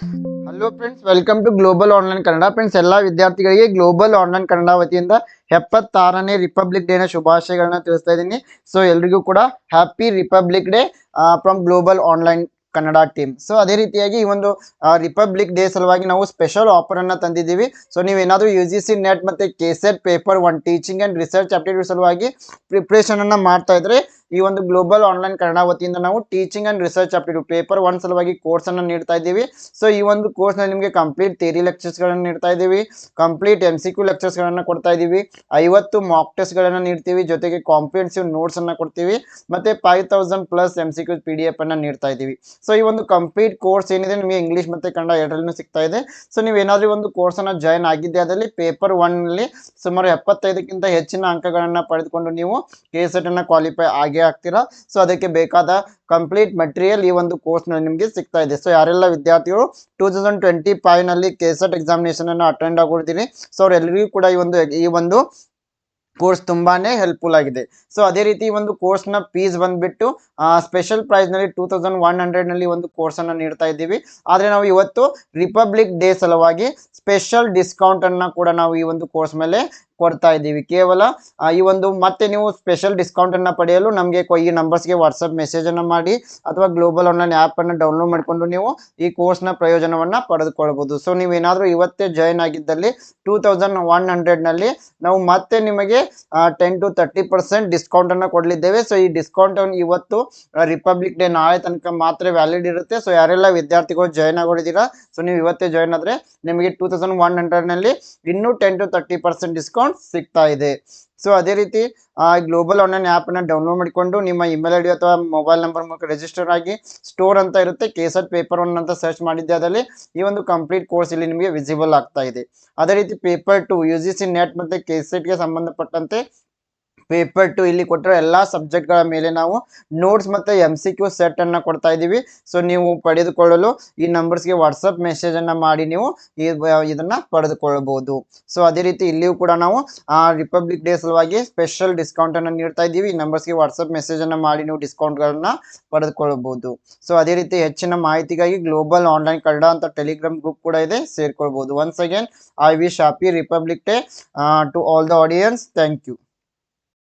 Hello friends welcome to global online Kannada friends ಎಲ್ಲ ವಿದ್ಯಾರ್ಥಿಗಳಿಗೆ global online Kannada ವತಿಯಿಂದ ಎಪ್ಪತ್ತಾರನೇ republic ಡೇನ ಶುಭಾಶಯಗಳನ್ನ ತಿಳಿಸ್ತಾ ಇದ್ದೀನಿ. ಸೊ ಎಲ್ರಿಗೂ ಕೂಡ happy Republic Day from global online Kannada team so ಅದೇ ರೀತಿಯಾಗಿ ಈ ಒಂದು ರಿಪಬ್ಲಿಕ್ ಡೇ ಸಲುವಾಗಿ ನಾವು ಸ್ಪೆಷಲ್ ಆಫರ್ ಅನ್ನ ತಂದಿದ್ದೀವಿ. ಸೊ ನೀವೇನಾದರೂ ಯು ಜಿ ಸಿ ನೆಟ್ ಮತ್ತೆ K set paper one teaching and research aptitude ಸಲುವಾಗಿ ಪ್ರಿಪ್ರೇಷನ್ ಅನ್ನ ಮಾಡ್ತಾ ಇದ್ರೆ ಈ ಒಂದು ಗ್ಲೋಬಲ್ ಆನ್ಲೈನ್ ಕನ್ನಡ ವತಿಯಿಂದ ನಾವು teaching and research aptitude paper one ಸಲುವಾಗಿ ಕೋರ್ಸ್ ಅನ್ನು ನೀಡ್ತಾ ಇದ್ದೀವಿ. ಸೊ ಈ ಒಂದು ಕೋರ್ಸ್ನಲ್ಲಿ ನಿಮಗೆ ಕಂಪ್ಲೀಟ್ ಥಿಯರಿ ಲೆಕ್ಚರ್ಸ್ಗಳನ್ನು ನೀಡ್ತಾ ಇದ್ದೀವಿ. ಕಂಪ್ಲೀಟ್ ಎಂ ಸಿ ಕ್ಯೂ ಲೆಕ್ಚರ್ಸ್ಗಳನ್ನು ಕೊಡ್ತಾ ಇದ್ದೀವಿ. ಐವತ್ತು ಮಾಕ್ ಟೆಸ್ಟ್ಗಳನ್ನು ನೀಡ್ತೀವಿ. ಜೊತೆಗೆ ಕಾಂಪ್ರಿಹೆನ್ಸಿವ್ ನೋಟ್ಸ್ ಅನ್ನ ಕೊಡ್ತೀವಿ. ಮತ್ತೆ five thousand plus M C Q P D F ಅನ್ನ ನೀಡ್ತಾ ಇದ್ದೀವಿ. ಸೊ ಈ ಒಂದು ಕಂಪ್ಲೀಟ್ ಕೋರ್ಸ್ ಏನಿದೆ ನಿಮಗೆ ಇಂಗ್ಲಿಷ್ ಮತ್ತೆ ಕನ್ನಡ ಎರಡರಲ್ಲೂ ಸಿಗ್ತಾ ಇದೆ. ಸೊ ನೀವು ಏನಾದರೂ ಒಂದು ಕೋರ್ಸ್ ಅನ್ನ ಜಾಯ್ನ್ ಆಗಿದ್ದೆ ಅದರಲ್ಲಿ ಪೇಪರ್ ಒನ್ನಲ್ಲಿ ಸುಮಾರು ಎಪ್ಪತ್ತೈದಕ್ಕಿಂತ ಹೆಚ್ಚಿನ ಅಂಕಗಳನ್ನ ಪಡೆದುಕೊಂಡು ನೀವು ಕೆ ಸೆಟ್ ಅನ್ನ ಕ್ವಾಲಿಫೈ ಆಗೇ ಆಗ್ತೀರಾ ಸೊ ಅದಕ್ಕೆ ಬೇಕಾದ ಕಂಪ್ಲೀಟ್ ಮಟೀರಿಯಲ್ ಈ ಒಂದು ಕೋರ್ಸ್ನಲ್ಲಿ ನಿಮಗೆ ಸಿಗ್ತಾ ಇದೆ. ಸೊ ಯಾರೆಲ್ಲ ವಿದ್ಯಾರ್ಥಿಗಳು ಟೂ ತೌಸಂಡ್ ಟ್ವೆಂಟಿ ಫೈವ್ನಲ್ಲಿ ಕೆ ಸೆಟ್ ಎಕ್ಸಾಮಿನೇಷನ್ ಅನ್ನು ಅಟೆಂಡ್ ಆಗಿರ್ತೀನಿ ಸೊ ಅವರೆಲ್ಲರಿಗೂ ಕೂಡ ಈ ಒಂದು ಈ ಒಂದು ಕೋರ್ಸ್ ತುಂಬಾನೇ ಹೆಲ್ಪ್ಫುಲ್ ಆಗಿದೆ. ಸೊ ಅದೇ ರೀತಿ ಒಂದು ಕೋರ್ಸ್ನ ಫೀಸ್ ಬಂದ್ಬಿಟ್ಟು ಸ್ಪೆಷಲ್ ಪ್ರೈಸ್ನಲ್ಲಿ ಟೂ ತೌಸಂಡ್ ಒನ್ ಹಂಡ್ರೆಡ್ನಲ್ಲಿ ಒಂದು ಕೋರ್ಸ್ ಅನ್ನ ನೀಡ್ತಾ ಇದ್ದೀವಿ. ಆದ್ರೆ ನಾವು ಇವತ್ತು ರಿಪಬ್ಲಿಕ್ ಡೇ ಸಲುವಾಗಿ ಸ್ಪೆಷಲ್ ಡಿಸ್ಕೌಂಟ್ ಅನ್ನ ಕೂಡ ನಾವು ಈ ಒಂದು ಕೋರ್ಸ್ ಮೇಲೆ ಕೊಡ್ತಾ ಇದ್ದೀವಿ. ಕೇವಲ ಈ ಒಂದು ಮತ್ತೆ ನೀವು ಸ್ಪೆಷಲ್ ಡಿಸ್ಕೌಂಟ್ ಅನ್ನ ಪಡೆಯಲು ನಮಗೆ ಈ ನಂಬರ್ಸ್ಗೆ ವಾಟ್ಸಪ್ ಮೆಸೇಜ್ ಅನ್ನ ಮಾಡಿ ಅಥವಾ ಗ್ಲೋಬಲ್ ಆನ್ಲೈನ್ ಆ್ಯಪ್ ಅನ್ನು ಡೌನ್ಲೋಡ್ ಮಾಡಿಕೊಂಡು ನೀವು ಈ ಕೋರ್ಸ್ನ ಪ್ರಯೋಜನವನ್ನ ಪಡೆದುಕೊಳ್ಬೋದು. ಸೊ ನೀವೇನಾದರೂ ಇವತ್ತೇ ಜಾಯ್ನ್ ಆಗಿದ್ದಲ್ಲಿ ಟೂ ತೌಸಂಡ್ ಒನ್ ಹಂಡ್ರೆಡ್ನಲ್ಲಿ ನಾವು ಮತ್ತೆ ನಿಮಗೆ ten to thirty percent discount ಅನ್ನ ಕೊಡಲಿದ್ದೇವೆ. ಸೊ ಈ ಡಿಸ್ಕೌಂಟ್ ಇವತ್ತು ರಿಪಬ್ಲಿಕ್ ಡೇ ನಾಳೆ ತನಕ ಮಾತ್ರ ವ್ಯಾಲಿಡ್ ಇರುತ್ತೆ. ಸೊ ಯಾರೆಲ್ಲ ವಿದ್ಯಾರ್ಥಿಗಳು ಜಾಯ್ನ್ ಆಗೋದಿದ್ದೀರಾ ಸೊ ನೀವು ಇವತ್ತೇ ಜಾಯ್ನ್ ಆದ್ರೆ ನಿಮಗೆ ಟೂ ತೌಸಂಡ್ ಒನ್ ಹಂಡ್ರೆಡ್ನಲ್ಲಿ ಇನ್ನೂ ten to thirty percent discount ಸಿಗ್ತಾ ಇದೆ. ಸೊ ಅದೇ ರೀತಿ, ಆ ಗ್ಲೋಬಲ್ ಆನ್ಲೈನ್ ಆ್ಯಪನ್ನು ಡೌನ್ಲೋಡ್ ಮಾಡಿಕೊಂಡು ನಿಮ್ಮ ಇಮೇಲ್ ಐ ಡಿ ಅಥವಾ ಮೊಬೈಲ್ ನಂಬರ್ ಮೂಲಕ ರಿಜಿಸ್ಟರ್ ಆಗಿ ಸ್ಟೋರ್ ಅಂತ ಇರುತ್ತೆ. ಕೇಸರ್ ಪೇಪರ್ ಒನ್ ಅಂತ ಸರ್ಚ್ ಮಾಡಿದ್ದೆ ಅದರಲ್ಲಿ ಈ ಒಂದು ಕಂಪ್ಲೀಟ್ ಕೋರ್ಸ್ ಇಲ್ಲಿ ನಿಮಗೆ ವಿಸಿಬಲ್ ಆಗ್ತಾ ಇದೆ. ಅದೇ ರೀತಿ paper two U G C net ಮತ್ತು ಕೆಸೆಟ್ಗೆ ಸಂಬಂಧಪಟ್ಟಂತೆ ಪೇಪರ್ ಟು ಇಲ್ಲಿ ಕೊಟ್ಟಿರೋ ಎಲ್ಲ ಸಬ್ಜೆಕ್ಟ್ಗಳ ಮೇಲೆ ನಾವು ನೋಟ್ಸ್ ಮತ್ತು ಎಂ ಸಿ ಕ್ಯೂ ಸೆಟ್ ಅನ್ನ ಕೊಡ್ತಾ ಇದ್ದೀವಿ. ಸೊ ನೀವು ಪಡೆದುಕೊಳ್ಳಲು ಈ ನಂಬರ್ಸ್ಗೆ ವಾಟ್ಸಪ್ ಮೆಸೇಜ್ ಅನ್ನ ಮಾಡಿ ನೀವು ಇದನ್ನು ಪಡೆದುಕೊಳ್ಳಬಹುದು. ಸೊ ಅದೇ ರೀತಿ ಇಲ್ಲಿಯೂ ಕೂಡ ನಾವು ರಿಪಬ್ಲಿಕ್ ಡೇ ಸಲುವಾಗಿ ಸ್ಪೆಷಲ್ ಡಿಸ್ಕೌಂಟ್ ಅನ್ನ ನೀಡ್ತಾ ಇದ್ದೀವಿ. ಈ ನಂಬರ್ಸ್ಗೆ ವಾಟ್ಸಪ್ ಮೆಸೇಜ್ ಅನ್ನ ಮಾಡಿ ನೀವು ಡಿಸ್ಕೌಂಟ್ಗಳನ್ನ ಪಡೆದುಕೊಳ್ಳಬಹುದು. ಸೊ ಅದೇ ರೀತಿ ಹೆಚ್ಚಿನ ಮಾಹಿತಿಗಾಗಿ ಗ್ಲೋಬಲ್ ಆನ್ಲೈನ್ ಕನ್ನಡ ಅಂತ ಟೆಲಿಗ್ರಾಮ್ ಗ್ರೂಪ್ ಕೂಡ ಇದೆ. ಸೇರ್ಕೊಳ್ಬಹುದು. Once again I wish happy Republic Day to all the audience thank you